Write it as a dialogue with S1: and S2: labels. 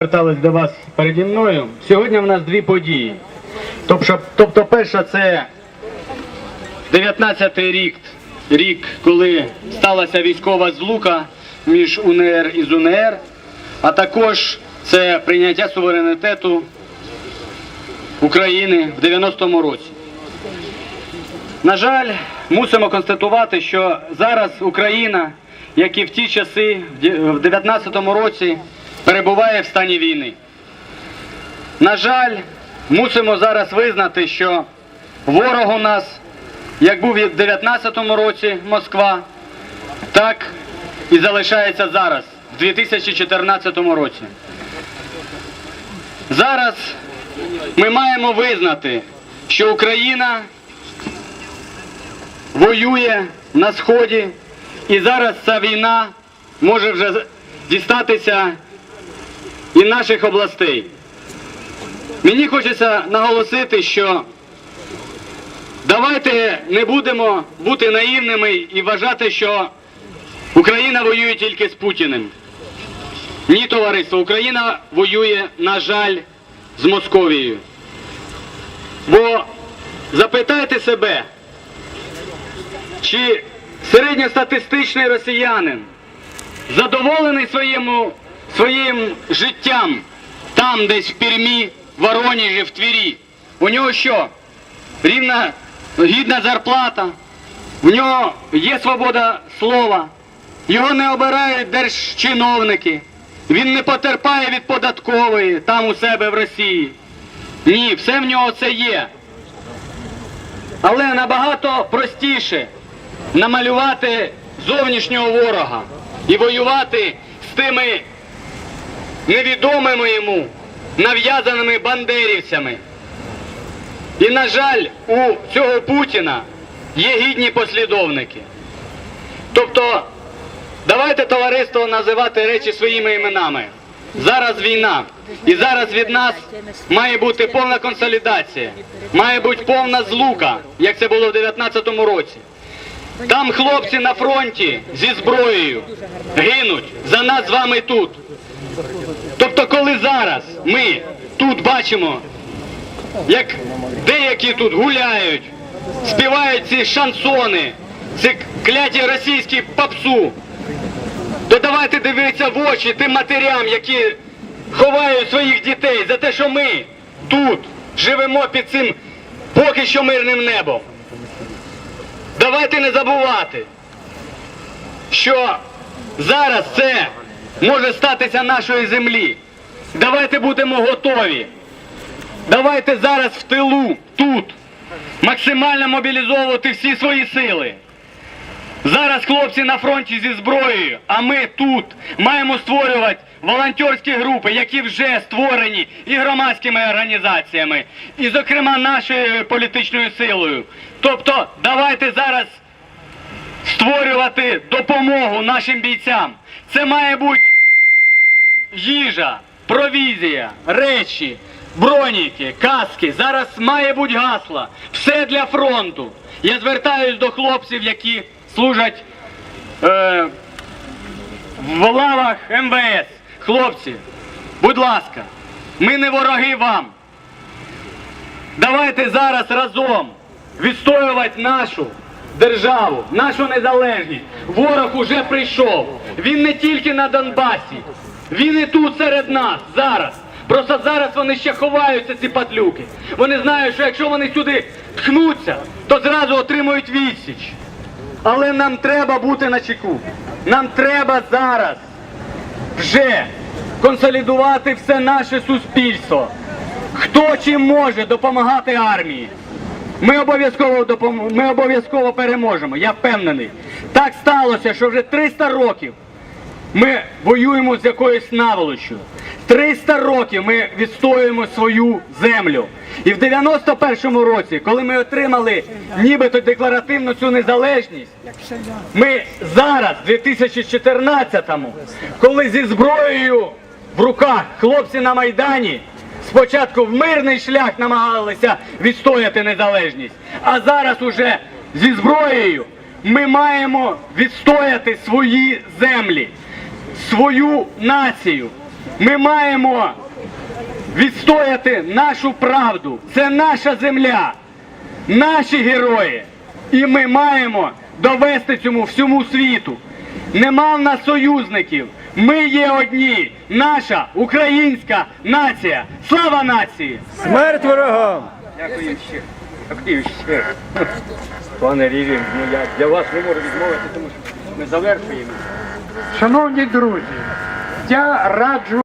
S1: звертались до вас переді мною. Сьогодні в нас дві події. Тобто, перша це 19-й рік, рік, коли сталася військова злука між УНР і ЗУНР, а також це прийняття суверенітету України в 90-му році. На жаль, мусимо констатувати, що зараз Україна, як і в ті часи, в 19-му році, перебуває в стані війни. На жаль, мусимо зараз визнати, що ворог у нас, як був і в 19-му році Москва, так і залишається зараз, в 2014 році. Зараз ми маємо визнати, що Україна воює на сході, і зараз ця війна може вже дістатися і наших областей. Мені хочеться наголосити, що давайте не будемо бути наївними і вважати, що Україна воює тільки з Путіним. Ні, товариство, Україна воює, на жаль, з Московією. Бо запитайте себе, чи середньостатистичний росіянин задоволений своєму, своїм життям там, десь в Пермі, в Воронежі, в Твірі? У нього що? Рівна гідна зарплата, в нього є свобода слова, його не обирають держчиновники, він не потерпає від податкової там у себе в Росії. Ні, все в нього це є. Але набагато простіше намалювати зовнішнього ворога і воювати з тими невідомими йому нав'язаними бандерівцями. І, на жаль, у цього Путіна є гідні послідовники. Тобто, давайте товариство називати речі своїми іменами. Зараз війна. І зараз від нас має бути повна консолідація, має бути повна злука, як це було в 19-му році. Там хлопці на фронті зі зброєю гинуть за нас з вами тут. Тобто, коли зараз ми тут бачимо, як деякі тут гуляють, співають ці шансони, ці кляті російські попсу, то давайте дивитися в очі тим матерям, які ховають своїх дітей за те, що ми тут живемо під цим поки що мирним небом. Давайте не забувати, що зараз це може статися нашої землі. Давайте будемо готові. Давайте зараз в тилу, тут, максимально мобілізовувати всі свої сили. Зараз хлопці на фронті зі зброєю, а ми тут маємо створювати волонтерські групи, які вже створені і громадськими організаціями, і, зокрема, нашою політичною силою. Тобто, давайте зараз створювати допомогу нашим бійцям. Це має бути їжа, провізія, речі, броніки, каски. Зараз має бути гасло. Все для фронту. Я звертаюсь до хлопців, які служать е, в лавах МВС. Хлопці, будь ласка, ми не вороги вам. Давайте зараз разом відстоювати нашу державу, нашу незалежність. Ворог уже прийшов. Він не тільки на Донбасі, він і тут серед нас зараз. Просто зараз вони ще ховаються, ці патлюки. Вони знають, що якщо вони сюди ткнуться, то зразу отримують відсіч. Але нам треба бути на чеку. Нам треба зараз вже консолідувати все наше суспільство. Хто чим може допомагати армії? Ми обов'язково допом... ми обов'язково переможемо. Я впевнений. Так сталося, що вже 300 років ми воюємо з якоюсь наволочю. 300 років ми відстоюємо свою землю. І в 91-му році, коли ми отримали нібито декларативну цю незалежність, ми зараз, в 2014-му, коли зі зброєю в руках хлопці на Майдані спочатку в мирний шлях намагалися відстояти незалежність, а зараз уже зі зброєю ми маємо відстояти свої землі, свою націю. Ми маємо відстояти нашу правду. Це наша земля, наші герої. І ми маємо довести цьому всьому світу. Нема в нас союзників. Ми є одні. Наша українська нація. Слава нації!
S2: Смерть ворогам!
S3: Дякую ще. Дякую ще. Пане Рівень, ну я для вас не можу відмовити, тому що ми завершуємо.
S4: Шановні друзі, я раджу